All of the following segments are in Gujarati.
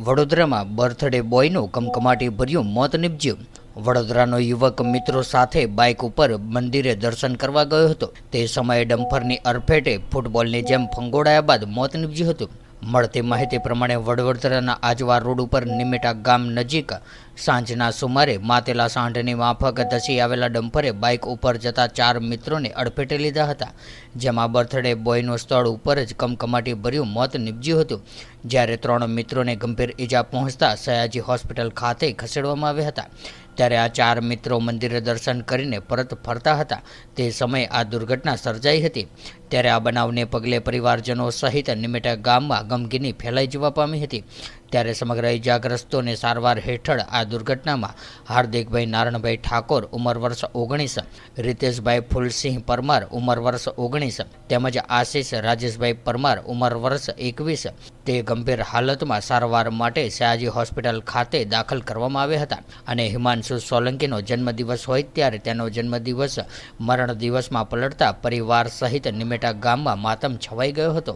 વડોદરામાં બર્થડે બોયનું કમકમાટી ભર્યું મોત નીપજ્યું. વડોદરાનો યુવક મિત્રો સાથે બાઇક ઉપર મંદિરે દર્શન કરવા ગયો હતો. તે સમયે ડમ્ફરની અરફેટે ફૂટબોલની જેમ ફંગોળાયા બાદ મોત નીપજ્યું હતું. મળતી માહિતી પ્રમાણે વડોદરાના આજવા રોડ ઉપર નિમેટા ગામ નજીક સાંજના સુમારે માતેલા સાંઢની માફક ધસી આવેલા ડમ્પરે બાઇક ઉપર જતા ચાર મિત્રોને અડફેટે લીધા હતા, જેમાં બર્થડે બોયનું સ્થળ ઉપર જ કમકમાટી ભર્યું મોત નીપજ્યું હતું. જ્યારે ત્રણ મિત્રોને ગંભીર ઈજા પહોંચતા સયાજી હોસ્પિટલ ખાતે ખસેડવામાં આવ્યા હતા. ત્યારે આ ચાર મિત્રો મંદિરે દર્શન કરીને પરત ફરતા હતા. તે સમયે આ દુર્ઘટના સર્જાઈ હતી. ત્યારે આ બનાવને પગલે પરિવારજનો સહિત નિમેટા ગામમાં ગમગીની ફેલાઈ જવા પામી હતી. ત્યારે સમગ્ર ઇજાગ્રસ્તોને સારવાર હેઠળ આ દુર્ઘટનામાં હાર્દિકભાઈ નારણભાઈ ઠાકોર ઉંમર વર્ષ ઓગણીસ, રીતેશભાઈ ફૂલસિંહ પરમાર ઉંમર વર્ષ ઓગણીસ, તેમજ આશીષ રાજેશભાઈ પરમાર ઉંમર વર્ષ એકવીસ તે ગંભીર હાલતમાં સારવાર માટે સયાજી હોસ્પિટલ ખાતે દાખલ કરવામાં આવ્યા હતા અને હિમાંશુ સોલંકીનો જન્મદિવસ હોય ત્યારે તેનો જન્મદિવસ મરણ દિવસમાં પલટતા પરિવાર સહિત નિમેટા ગામમાં માતમ છવાઈ ગયો હતો.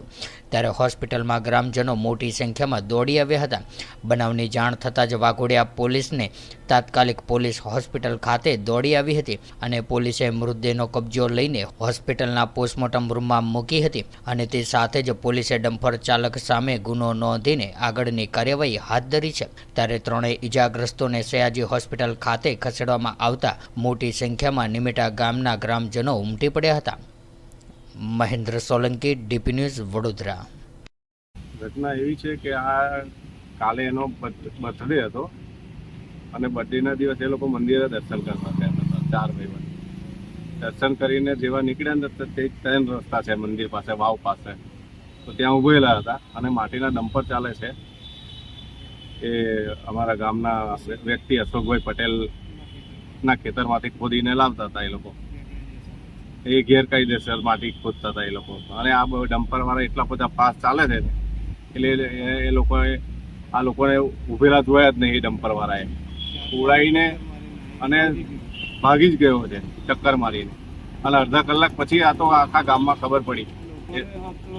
ત્યારે હોસ્પિટલમાં ગ્રામજનો મોટી સંખ્યામાં દોડી આવ્યા હતા. બનાવની જાણ થતાં જ વાઘોડિયા પોલીસને તાત્કાલિક પોલીસ હોસ્પિટલ ખાતે દોડી આવી હતી અને પોલીસે મૃતદેહનો કબજો લઈને હોસ્પિટલના પોસ્ટમોર્ટમ રૂમમાં મૂકી હતી અને તે સાથે જ પોલીસે ડમ્ફર ચાલક સામે ગુનો નોંધીને આગળની કાર્યવાહી હાથ ધરી છે. ત્યારે ત્રણેય ઇજાગ્રસ્તોને સયાજી હોસ્પિટલ ખાતે ખસેડવામાં આવતા મોટી સંખ્યામાં નિમેટા ગામના ગ્રામજનો ઉમટી પડ્યા હતા. Mahendra Solanki, DP news Vadodara. ઘટના એવી છે કે આ કાલે એનો બર્થડે હતો. અને બર્થડેના દિવસે એ લોકો મંદિરે દર્શન કરવા ગયા હતા ચાર ભાઈ દર્શન કરીને જેવા નીકળ્યા ને તો ત્રણ રસ્તા છે, મંદિર પાસે, વાવ પાસે. તો ત્યાં ઉભેલા હતા અને માટીના ડમ્પર ચાલે છે. એ અમારા ગામના વ્યક્તિ અશોકભાઈ પટેલના ખેતરમાંથી ખોદીને લાવતા હતા એ લોકો. એ ગેરકાયદેસર માટી ખોદતા હતા એ લોકો. અને આ ડમ્પર વાળા એટલા બધા પાસ ચાલે છે એટલે એ લોકોએ આ લોકોને ઉભેલા જોયા જ નહીં એ ડમ્પર વાળાએ. ઉડાઈને અને ભાગી જ ગયો છે ચક્કર મારીને. અને અડધા કલાક પછી આ તો આખા ગામમાં ખબર પડી.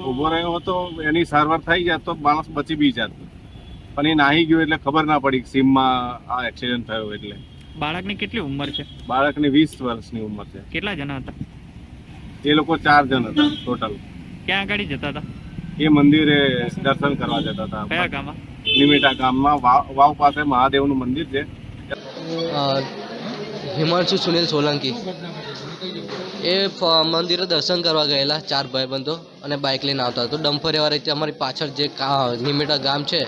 ઊભો રહ્યો હતો એની સારવાર થઈ જાત તો માણસ બચી બી જાત. પણ એ નાહી ગયો એટલે ખબર ના પડી સીમમાં આ એક્સિડન્ટ થયો એટલે. બાળકની કેટલી ઉંમર છે? બાળકની વીસ વર્ષની ઉંમર છે. કેટલા જણા હતા? એ લોકો ચાર જણ હતા ટોટલ ક્યાં આગળ જતા હતા? એ મંદિરે દર્શન કરવા જતા હતા. કયા ગામમાં? નિમિટા ગામમાં વાવ પાસે મહાદેવનું મંદિર છે. હિમાંશુ સુનિલ સોલંકી. એ મંદિરે દર્શન કરવા ગયેલા ચાર ભાઈબંધો અને બાઇક લઈને આવતા હતા. તો ડમ્ફરિયાવાળા રીતે અમારી પાછળ જે નિમેટા ગામ છે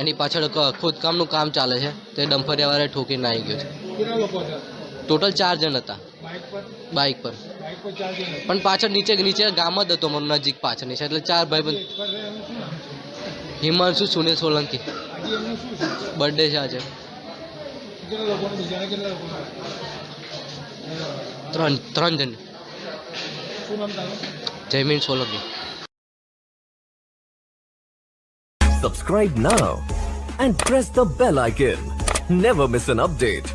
એની પાછળ ખોદકામનું કામ ચાલે છે. તે ડમ્ફરિયાવાળાએ ઠોકીને આવી ગયો છે. ટોટલ ચાર જણ હતા. બાઇક પર? પણ પાછળ નીચે નીચે ગામ જ હતો મારું નજીક પાછળની છે. એટલે ચાર ભાઈબંધ હિમાંશુ સુનિલ સોલંકી બર્થડે છે આજે ત્રણ ત્રણ જણ Jaymin Solanki Subscribe now and press the bell icon. Never miss an update.